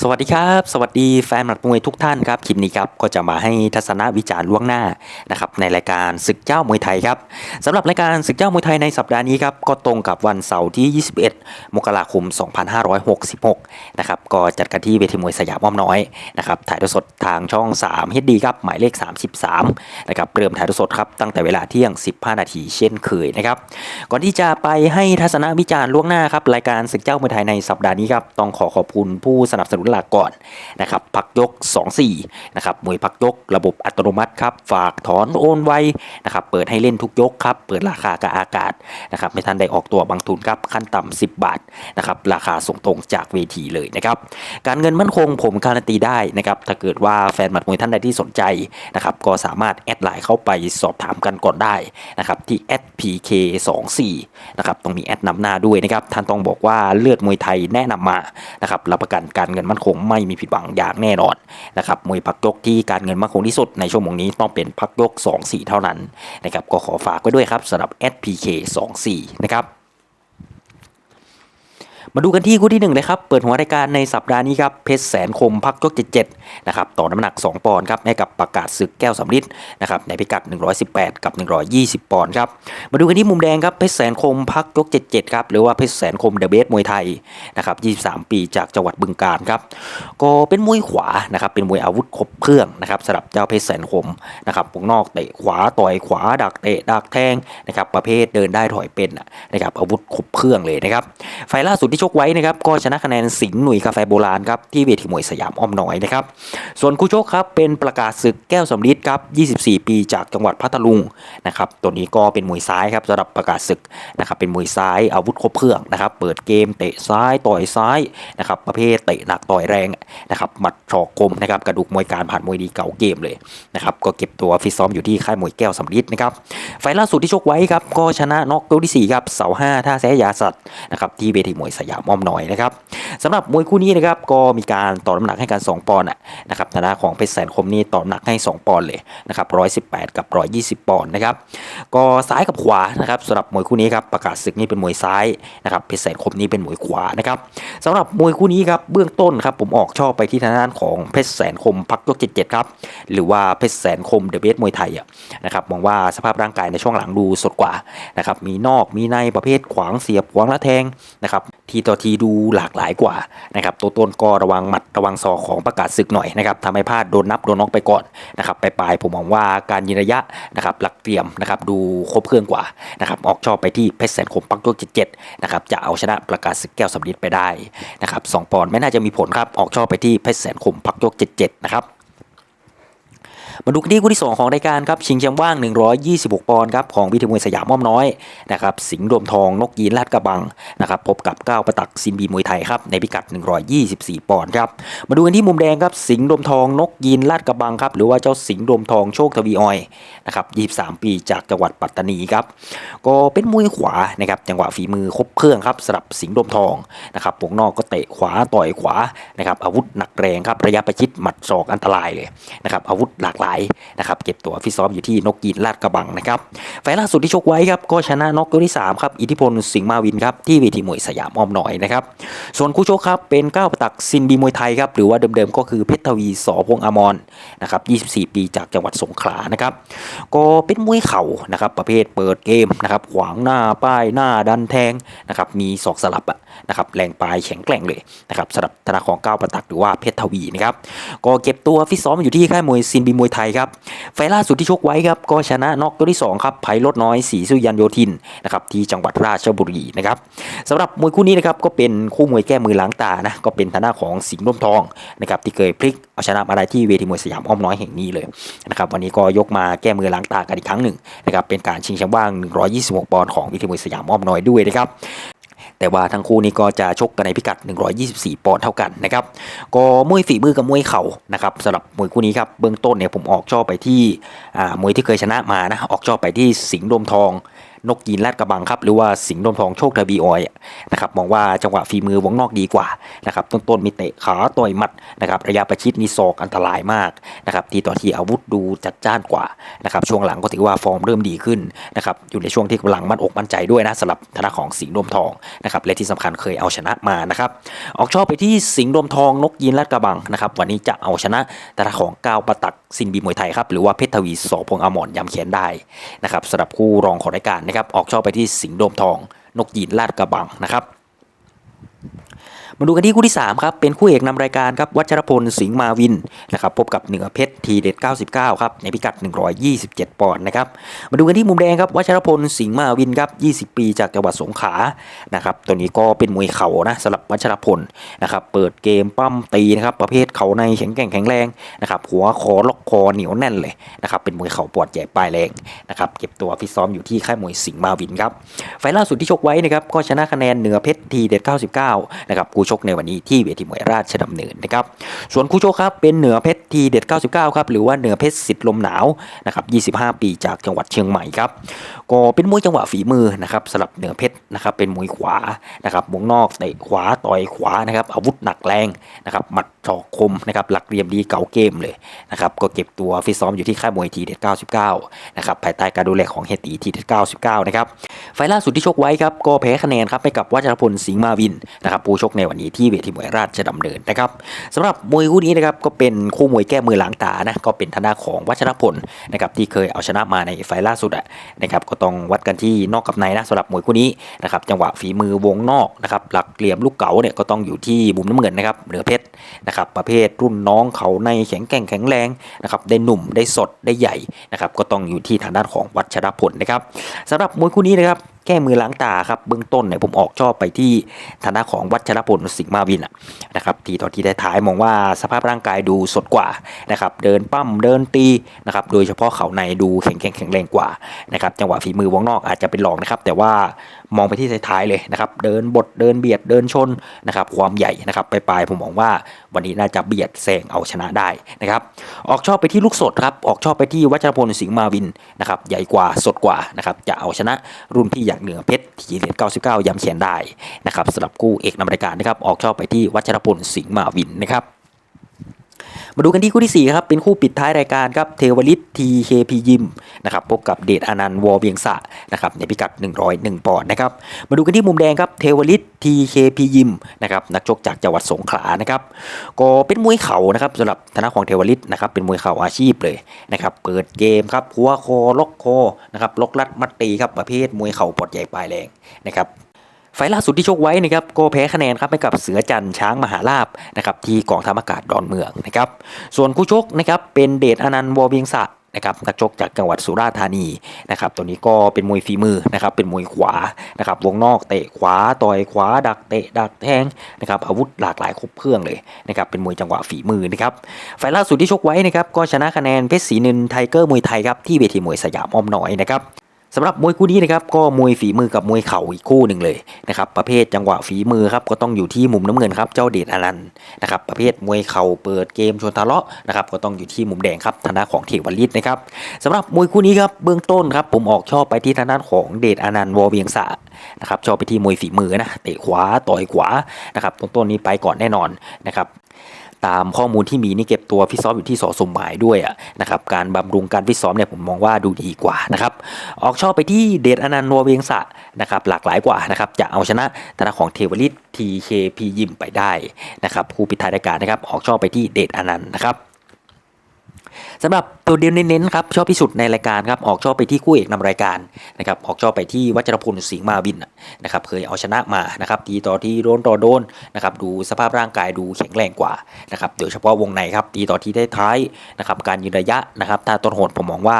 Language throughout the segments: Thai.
สวัสดีครับ สวัสดีแฟนหมัดมวยทุกท่านครับคลิปนี้ครับก็จะมาให้ทัศนวิจารณ์ล่วงหน้านะครับในรายการศึกเจ้ามวยไทยครับสำหรับรายการศึกเจ้ามวยไทยในสัปดาห์นี้ครับก็ตรงกับวันเสาร์ที่ 21 มกราคม 2566 นะครับก็จัดกันที่เวทีมวยสยามอ้อมน้อยนะครับถ่ายทอดสดทางช่อง3 HD ครับหมายเลข 33 นะครับเริ่มถ่ายทอดสดครับตั้งแต่เวลาเที่ยง 15 นาทีเช่นเคยนะครับก่อนที่จะไปให้ทัศนวิจารณ์ล่วงหน้าครับรายการศึกเจ้ามวยไทยในสัปดาห์นี้ครับต้องขอขอบคุณผู้สนับสนุนหลักก่อนนะครับพักยก 24นะครับมวยพักยกระบบอัตโนมัติครับฝากถอนโอนไวนะครับเปิดให้เล่นทุกยกครับเปิดราคากับอากาศนะครับไม่ทันได้ออกตัวบางทุนครับขั้นต่ำ10 บาทนะครับราคาส่งตรงจากเวทีเลยนะครับการเงินมั่นคงผมการันตีได้นะครับถ้าเกิดว่าแฟนหมัดมวยท่านใดที่สนใจนะครับก็สามารถแอดไลน์เข้าไปสอบถามกันก่อนได้นะครับที่ @pk24 นะครับต้องมีแอดนำหน้าด้วยนะครับท่านต้องบอกว่าเลือดมวยไทยแนะนำมานะครับรับประกันการเงินมั่นคงไม่มีผิดหวังอย่างแน่นอนนะครับมวยพักยกที่การเงินมั่นคงที่สุดในชั่วโมงนี้ต้องเป็นพักยก 2 4 เท่านั้นนะครับก็ขอฝากไว้ด้วยครับสำหรับ SPK 2 4นะครับ มาดูกันที่คู่ที่1เลยครับ เปิดหัวรายการในสัปดาห์นี้ครับ เพชรแสนคมพักยก77นะครับ ต่อน้ำหนัก 2 ปอนด์ครับ ให้กับประกาศศึกแก้วสำริดนะครับ ในพิกัด 118 กับ 120 ปอนด์ครับ มาดูกันที่มุมแดงครับ เพชรแสนคมพักยก77ครับ หรือว่าเพชรแสนคมเดอะเบสมวยไทยนะครับ23 ปีจากจังหวัดบึงกาฬครับ ก็เป็นมวยขวานะครับ เป็นมวยอาวุธครบเครื่องนะครับสำหรับเจ้าเพชรแสนคมนะครับวงนอกเตะขวาต่อยขวาดักเตะดักแทงนะครับ ประเภทเดินได้ถอยเป็นนะครับ อาวุธครบเครื่องเลยนะครับ ไฟล่าสุดที่ชกไว้นะครับก็ชนะคะแนนสิงห์หนุ่ยกาแฟโบราณครับที่เวทีมวยสยามอ้อมน้อยนะครับส่วนคู่ชกครับเป็นประกาศศึกแก้วสำริดครับ 24 ปีจากจังหวัดพัทลุงนะครับตัวนี้ก็เป็นมวยซ้ายครับสำหรับประกาศศึกนะครับเป็นมวยซ้ายอาวุธครบเครื่องนะครับเปิดเกมเตะซ้ายต่อยซ้ายนะครับประเภทเตะหนักต่อยแรงนะครับหมัดศอกคมนะครับกระดูกมวยการผ่านมวยดีเก่าเกมเลยนะครับก็เก็บตัวฟิตซ้อมอยู่ที่ค่ายมวยแก้วสำริดนะครับไฟล์ล่าสุดที่ชกไว้ครับก็ชนะน็อกยกที่4ครับเสาห้าท่าแซยาสัตว์นะครับที่เวทีมวยสยามอ้อมน้อยนะครับสำหรับมวยคู่นี้นะครับก็มีการต่อน้ำหนักให้กัน 2 ปอนด์นะครับทางด้านของเพชรแสนคมนี่ต่อน้ำหนักให้ 2 ปอนด์เลยนะครับ118 กับ 120 ปอนด์นะครับก็ซ้ายกับขวานะครับสำหรับมวยคู่นี้ครับประกาศศึกนี่เป็นมวยซ้ายนะครับเพชรแสนคมนี่เป็นมวยขวานะครับสำหรับมวยคู่นี้ครับเบื้องต้นครับผมออกชอบไปที่ทางด้านของเพชรแสนคมพักยก77ครับหรือว่าเพชรแสนคมเดอะเบสมวยไทยอะนะครับมองว่าสภาพร่างกายในช่วงหลังดูสดกว่านะครับมีนอกมีในประเภทขวางเสียบขวางและแทงนะครับ ทีต่อทีดูหลากหลายกว่านะครับตัวต้นก็ระวังหมัดระวังศอกของประกาศศึกหน่อยนะครับทำให้พลาดโดนนับโดนน็อกไปก่อนนะครับไปปลายผมมองว่าการยิงระยะนะครับหลักเตรียมนะครับดูครบเครื่องกว่านะครับออกชอบไปที่เพชรแสนคมปักยก77นะครับจะเอาชนะประกาศศึกแก้วสำริดไปได้นะครับสองปอนด์ไม่น่าจะมีผลครับออกชอบไปที่เพชรแสนคมปักยก77นะครับ มาดูกันที่คู่ที่ 2 ของรายการครับชิงแชมป์ว่าง 126 ปอนด์ครับของวิทยมวยสยามอ้อมน้อยนะครับสิงห์รวมทองนกยีนลาดกระบังนะครับพบกับก้าวประตักซินบีมวยไทยครับในพิกัด 124 ปอนด์ครับมาดูกันที่มุมแดงครับสิงห์รวมทองนกยีนลาดกระบังครับหรือว่าเจ้าสิงห์รวมทองโชคทวีออยนะครับ23 ปีจากจังหวัดปัตตานีครับก็เป็นมวยขวานะครับจังหวะฝีมือครบเครื่องครับสำหรับสิงห์รวมทองนะครับวงนอกก็เตะขวาต่อยขวานะครับอาวุธหนักแรงครับระยะประชิดหมัดศอกอันตรายเลยนะครับอาวุธหลากหลายนะครับเก็บตัวฟิตซ้อมอยู่ที่นกกีนลาดกระบังนะครับไฟล์ล่าสุดที่ชกไว้ครับก็ชนะน็อกยกที่3ครับอิทธิพลสิงห์มาวินครับที่เวทีมวยสยามอ้อมน้อยนะครับส่วนคู่ชกครับเป็นก้าวประตักซินบีมวยไทยครับหรือว่าเดิมๆก็คือเพชรทวีสอพงอมรนะครับ24 ปีจากจังหวัดสงขลานะครับก็เป็นมวยเข่านะครับประเภทเปิดเกมนะครับขวางหน้าป้ายหน้าดันแทงนะครับมีศอกสลับอะนะครับแรงปลายแข็งแกร่งเลยนะครับสำหรับธนาของก้าวประตักหรือว่าเพชรทวีนะครับก็เก็บตัวฟิตซ้อมอยู่ที่ค่ายมวยซินบีมวยไทยครับไฟล่าสุดที่ชกไว้ครับก็ชนะน็อกตัวที่2ครับไพลดน้อยสีสุยันโยธินนะครับที่จังหวัดราชบุรีนะครับสำหรับมวยคู่นี้นะครับก็เป็นคู่มวยแก้มือล้างตานะก็เป็นทาน้าของสิงห์ร่มทองนะครับที่เคยพลิกเอาชนะมาได้ที่เวทีมวยสยามอ้อมน้อยแห่งนี้เลยนะครับวันนี้ก็ยกมาแก้มือล้างตากันอีกครั้งหนึ่งนะครับเป็นการชิงแชมป์ว่าง 126 ปอนด์ของเวทีมวยสยามอ้อมน้อยด้วยนะครับ แต่ว่าทั้งคู่นี้ก็จะชกกันในพิกัด 124 ปอนด์เท่ากันนะครับก็มวยฝีมือกับมวยเข่านะครับสำหรับมวยคู่นี้ครับเบื้องต้นเนี่ยผมออกชอบไปที่มวยที่เคยชนะมานะออกชอบไปที่สิงห์ดมทอง นกยีนลาดกระบังครับหรือว่าสิงห์โดมทองโชคทบีออยนะครับมองว่าจังหวะฝีมือวงนอกดีกว่านะครับต้นๆมีเตะขาต่อยหมัดนะครับระยะประชิดนี่ศอกอันตรายมากนะครับทีต่อทีอาวุธดูจัดจ้านกว่านะครับช่วงหลังก็ถือว่าฟอร์มเริ่มดีขึ้นนะครับอยู่ในช่วงที่กำลังมั่นอกมั่นใจด้วยนะสำหรับธนาของสิงห์โดมทองนะครับและที่สำคัญเคยเอาชนะมานะครับออกชอบไปที่สิงห์โดมทองนกยีนลาดกระบังนะครับวันนี้จะเอาชนะธนาของก้าวประตักสินบีมวยไทยครับหรือว่าเพชรทวีสอพงษ์อมรยำแขนได้นะครับสำหรับคู่รองของรายการนะครับออกชอบไปที่สิงห์โดมทอง นกยีนลาดกระบังนะครับ มาดูกันที่คู่ที่ 3 ครับ เป็นคู่เอกนำรายการครับวัชรพลสิงห์มาวินนะครับพบกับเหนือเพชรทีเด็ด 99 ครับ ในพิกัด 127 ปอนด์นะครับมาดูกันที่มุมแดงครับวัชรพลสิงห์มาวินครับ 20 ปีจากจังหวัดสงขลานะครับตัวนี้ก็เป็นมวยเข่านะสำหรับวัชรพลนะครับเปิดเกมปั้มตีนะครับประเภทเข่าในแข็งแกร่งแข็งแรงนะครับหัวคอล็อกคอเหนียวแน่นเลยนะครับเป็นมวยเข่าปวดใหญ่ปลายแรงนะครับเก็บตัวฟิตซ้อมอยู่ที่ค่ายมวยสิงห์มาวินครับไฟล์ล่าสุดที่ชกไว้นะครับก็ชนะคะแนนเหนือเพชรทีเด็ด 99 นะครับคู่ชกในวันนี้ที่เวทีมวยราชดำเนินนะครับ ส่วนคู่ชกครับเป็นเหนือเพชรทีเด็ด 99 ครับหรือว่าเหนือเพชรสิทธิ์ลมหนาวนะครับ25 ปีจากจังหวัดเชียงใหม่ครับก็เป็นมวยจังหวะฝีมือนะครับสำหรับเหนือเพชรนะครับเป็นมวยขวานะครับวงนอกเตะขวาต่อยขวานะครับอาวุธหนักแรงนะครับหมัดศอกคมนะครับหลักเหลี่ยมดีเก่าเกมเลยนะครับก็เก็บตัวฟิตซ้อมอยู่ที่ค่ายมวยทีเด็ด 99 นะครับภายใต้การดูแลของเฮตีทีเด็ด 99 นะครับไฟล์ล่าสุดที่ชกไว้ครับก็แพ้คะแนนครับไปกับวัชรพลสิงห์มาวินนะครับผู้ชกในวันนี้ที่เวทีมวยราชดำเนินนะครับสำหรับมวยคู่นี้นะครับก็เป็นคู่มวยแก้มือหลังตานะก็เป็นทางด้าของวัชรพลนะครับที่เคยเอาชนะมาในไฟล์ล่าสุดอะนะครับก็ต้องวัดกันที่นอกกับในนะสำหรับมวยคู่นี้นะครับจังหวะฝีมือวงนอกนะครับหลักเหลี่ยมลูกเก๋าเนี่ยก็ต้องอยู่ที่มุมน้ำเงินนะครับเหนือเพชรนะครับประเภทรุ่นน้องเขาในแข็งแกร่งแข็งแรงนะครับได้หนุ่มได้สดได้ใหญ่นะครับก็ต้องอยู่ที่ทางด้านของวัชรพลนะครับสำหรับมวยคู่นี้นะครับ แก้มือล้างตาครับเบื้องต้นเนี่ยผมออกชอบไปที่ฐานะของวัชรพลสิงห์มาวินนะครับทีตอนที่ได้ท้ายมองว่าสภาพร่างกายดูสดกว่านะครับเดินปั้มเดินตีนะครับโดยเฉพาะเขาในดูแข็งแข็งแข็งแรงกว่านะครับจังหวะฝีมือวงนอกอาจจะเป็นรองนะครับแต่ว่ามองไปที่ท้ายๆเลยนะครับเดินบดเดินเบียดเดินชนนะครับความใหญ่นะครับปลายๆผมมองว่าวันนี้น่าจะเบียดแซงเอาชนะได้นะครับออกชอบไปที่ลูกสดครับออกชอบไปที่วัชรพลสิงห์มาวินนะครับใหญ่กว่าสดกว่านะครับจะเอาชนะรุ่นพี่อย่างเหนือเพชรที่เหรียญ99ย้ำเขียนได้นะครับสำหรับกู้เอกนำรายการนะครับออกชอบไปที่วัชรพลสิงห์มาวินนะครับ มาดูกันที่คู่ที่ 4 ครับ เป็นคู่ปิดท้ายรายการครับ เทวลิตทีเคพียิมนะครับพบกับเดชอนันต์วอเวียงสะนะครับในพิกัด 101 ปอนด์นะครับ มาดูกันที่มุมแดงครับ เทวลิตทีเคพียิมนะครับนักชกจากจังหวัดสงขลานะครับ ก็เป็นมวยเข่านะครับสำหรับธนาของเทวลิตนะครับเป็นมวยเข่าอาชีพเลยนะครับ เปิดเกมครับหัวโคล็อกโคนะครับล็อกลัดมัดตีครับประเภทมวยเข่าปอดใหญ่ปลายแรงนะครับ ไฟล์ล่าสุดที่ชกไว้นะครับก็แพ้คะแนนครับให้กับเสือจันทร์ช้างมหาลาบนะครับที่กองทัพอากาศดอนเมืองนะครับส่วนคู่ชกนะครับเป็นเดชอนันต์วอเวียงสะนะครับนักชกจากจังหวัดสุราษฎร์ธานีนะครับตัวนี้ก็เป็นมวยฝีมือนะครับเป็นมวยขวานะครับวงนอกเตะขวาต่อยขวา ดักเตะดักแทงนะครับอาวุธหลากหลายครบเครื่องเลยนะครับเป็นมวยจังหวะฝีมือนะครับไฟล์ล่าสุดที่ชกไว้นะครับก็ชนะคะแนนเพชรศรีนินไทเกอร์มวยไทยครับที่เวทีมวยสยามอ้อมน้อยนะครับ สำหรับมวยคู่นี้นะครับก็มวยฝีมือกับมวยเข่าอีกคู่หนึ่งเลยนะครับประเภทจังหวะฝีมือครับก็ต้องอยู่ที่มุมน้ำเงินครับเจ้าเดชอนันต์นะครับประเภทมวยเข่าเปิดเกมชวนทะเลาะนะครับก็ต้องอยู่ที่มุมแดงครับธนาของเทวลิตนะครับสำหรับมวยคู่นี้ครับเบื้องต้นครับผมออกชอบไปที่ทางด้านของเดชอนันต์วอเวียงสะนะครับชอบไปที่มวยฝีมือนะเตะขวาต่อยขวานะครับต้นๆนี้ไปก่อนแน่นอนนะครับ ตามข้อมูลที่มีนี่เก็บตัวฟิตซ้อมอยู่ที่สอสมหมายด้วยนะครับการบำรุงการฟิตซ้อมเนี่ยผมมองว่าดูดีกว่านะครับออกชอบไปที่เดชอนันต์นัวเวียงสะนะครับหลากหลายกว่านะครับจะเอาชนะธนาของเทวลิตทีเคพยิมไปได้นะครับคู่ปิดท้ายรายการนะครับออกชอบไปที่เดชอนันต์นะครับ สำหรับตัวเดียวเน้นๆครับชอบที่สุดในรายการครับออกชอบไปที่คู่เอกนำรายการนะครับออกชอบไปที่วัชรพลสิงห์มาวินนะครับเคยเอาชนะมานะครับทีต่อที่โดนต่อโดนนะครับดูสภาพร่างกายดูแข็งแรงกว่านะครับโดยเฉพาะวงในครับตีต่อทีได้ท้ายนะครับการยืนระยะนะครับถ้าต้นโหดผมมองว่า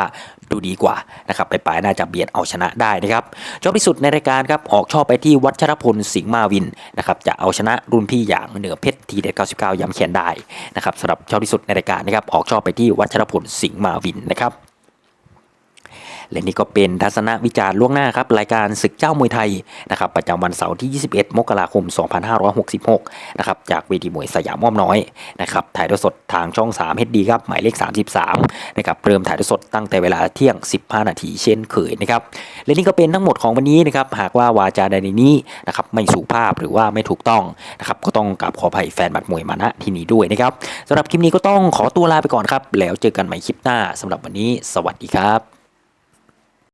ดูดีกว่านะครับไปปลายน่าจะเบียดเอาชนะได้นะครับจบที่สุดในรายการครับออกชอบไปที่วัชรพลสิงห์มาวินนะครับจะเอาชนะรุ่นพี่อย่างเหนือเพชรทีเด็ด99ย้ำแขนได้นะครับสำหรับชอบที่สุดในรายการนะครับออกชอบไปที่วัชรพลสิงห์มาวินนะครับ และนี่ก็เป็นทัศนวิจารณ์ล่วงหน้าครับรายการศึกเจ้ามวยไทยนะครับประจำวันเสาร์ที่ 21 มกราคม 2566 นะครับจากเวทีมวยสยามม่อมน้อยนะครับถ่ายทอดสดทางช่อง3 HD ครับหมายเลข 33 นะครับเริ่มถ่ายทอดสดตั้งแต่เวลาเที่ยง 15 นาทีเช่นเคยนะครับและนี่ก็เป็นทั้งหมดของวันนี้นะครับหากว่าวาจาใดในนี้นะครับไม่สุภาพหรือว่าไม่ถูกต้องนะครับก็ต้องกราบขออภัยแฟนบัตรมวยมาณที่นี้ด้วยนะครับสำหรับคลิปนี้ก็ต้องขอตัวลาไปก่อนครับ แล้วเจอกันใหม่คลิปหน้าสำหรับวันนี้ สวัสดีครับ